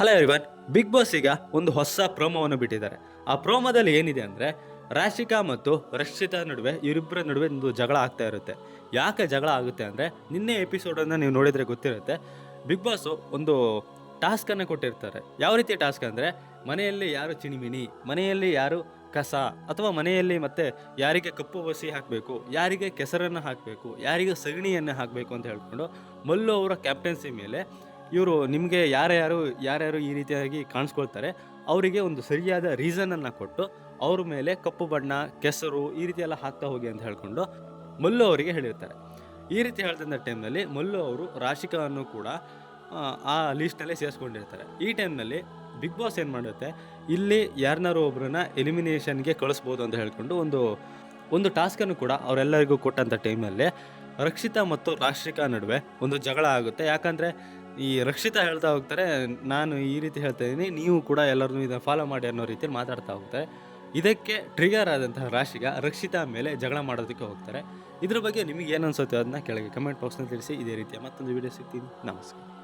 Hello everyone big boss ಈಗ ಒಂದು ಹೊಸ ಪ್ರೋಮೋವನ್ನು ಬಿಟ್ಟಿದ್ದಾರೆ. ಆ ಪ್ರೋಮೋದಲ್ಲಿ ಏನಿದೆ ಅಂದರೆ, ರಾಶಿಕಾ ಮತ್ತು ರಕ್ಷಿತಾ ನಡುವೆ ಇವರಿಬ್ಬರ ನಡುವೆ ಒಂದು ಜಗಳ ಆಗ್ತಾ ಇರುತ್ತೆ. ಯಾಕೆ ಜಗಳ ಆಗುತ್ತೆ ಅಂದರೆ, ನಿನ್ನೆ ಎಪಿಸೋಡನ್ನು ನೀವು ನೋಡಿದರೆ ಗೊತ್ತಿರುತ್ತೆ. ಬಿಗ್ ಬಾಸು ಒಂದು ಟಾಸ್ಕನ್ನು ಕೊಟ್ಟಿರ್ತಾರೆ. ಯಾವ ರೀತಿಯ ಟಾಸ್ಕ್ ಅಂದರೆ, ಮನೆಯಲ್ಲಿ ಯಾರು ಚಿಣಿಮಿಣಿ, ಮನೆಯಲ್ಲಿ ಯಾರು ಕಸ, ಅಥವಾ ಮನೆಯಲ್ಲಿ ಮತ್ತೆ ಯಾರಿಗೆ ಕಪ್ಪು ಬಸಿ ಹಾಕಬೇಕು, ಯಾರಿಗೆ ಕೆಸರನ್ನು ಹಾಕಬೇಕು, ಯಾರಿಗೆ ಸಗಣಿಯನ್ನು ಹಾಕಬೇಕು ಅಂತ ಹೇಳ್ಕೊಂಡು, ಮಲ್ಲು ಅವರ ಕ್ಯಾಪ್ಟನ್ಸಿ ಮೇಲೆ ಇವರು ನಿಮಗೆ ಯಾರ್ಯಾರು ಯಾರ್ಯಾರು ಈ ರೀತಿಯಾಗಿ ಕಾಣಿಸ್ಕೊಳ್ತಾರೆ ಅವರಿಗೆ ಒಂದು ಸರಿಯಾದ ರೀಸನನ್ನು ಕೊಟ್ಟು ಅವ್ರ ಮೇಲೆ ಕಪ್ಪು ಬಣ್ಣ ಕೆಸರು ಈ ರೀತಿ ಎಲ್ಲ ಹಾಕ್ತಾ ಹೋಗಿ ಅಂತ ಹೇಳ್ಕೊಂಡು ಮಲ್ಲು ಅವರಿಗೆ ಹೇಳಿರ್ತಾರೆ. ಈ ರೀತಿ ಹೇಳ್ತಂಥ ಟೈಮ್ನಲ್ಲಿ ಮಲ್ಲು ಅವರು ರಾಶಿಕಾವನ್ನು ಕೂಡ ಆ, ಲೀಸ್ಟಲ್ಲೇ ಸೇರಿಸ್ಕೊಂಡಿರ್ತಾರೆ. ಈ ಟೈಮ್ನಲ್ಲಿ ಬಿಗ್ ಬಾಸ್ ಏನು ಮಾಡುತ್ತೆ ಇಲ್ಲಿ ಯಾರನ್ನಾರು ಒಬ್ಬರನ್ನ ಎಲಿಮಿನೇಷನ್ಗೆ ಕಳಿಸ್ಬೋದು ಅಂತ ಹೇಳ್ಕೊಂಡು ಒಂದು ಒಂದು ಟಾಸ್ಕನ್ನು ಕೂಡ ಅವರೆಲ್ಲರಿಗೂ ಕೊಟ್ಟಂಥ ಟೈಮಲ್ಲಿ ರಕ್ಷಿತಾ ಮತ್ತು ರಾಶಿಕಾ ನಡುವೆ ಒಂದು ಜಗಳ ಆಗುತ್ತೆ. ಯಾಕಂದರೆ ಈ ರಕ್ಷಿತಾ ಹೇಳ್ತಾ ಹೋಗ್ತಾರೆ, ನಾನು ಈ ರೀತಿ ಹೇಳ್ತಾ ಇದ್ದೀನಿ, ನೀವು ಕೂಡ ಎಲ್ಲರನ್ನೂ ಇದನ್ನು ಫಾಲೋ ಮಾಡಿ ಅನ್ನೋ ರೀತಿಯಲ್ಲಿ ಮಾತಾಡ್ತಾ ಹೋಗ್ತಾರೆ. ಇದಕ್ಕೆ ಟ್ರಿಗರ್ ಆದಂತಹ ರಾಶಿಗ ರಕ್ಷಿತಾ ಮೇಲೆ ಜಗಳ ಮಾಡೋದಕ್ಕೆ ಹೋಗ್ತಾರೆ. ಇದ್ರ ಬಗ್ಗೆ ನಿಮಗೆ ಏನು ಅನ್ಸುತ್ತೆ ಅದನ್ನ ಕೆಳಗೆ ಕಮೆಂಟ್ ಬಾಕ್ಸ್ನಲ್ಲಿ ತಿಳಿಸಿ, ಇದೇ ರೀತಿಯ ಮತ್ತೊಂದು ವಿಡಿಯೋ ಸಿಗ್ತೀನಿ. ನಮಸ್ಕಾರ.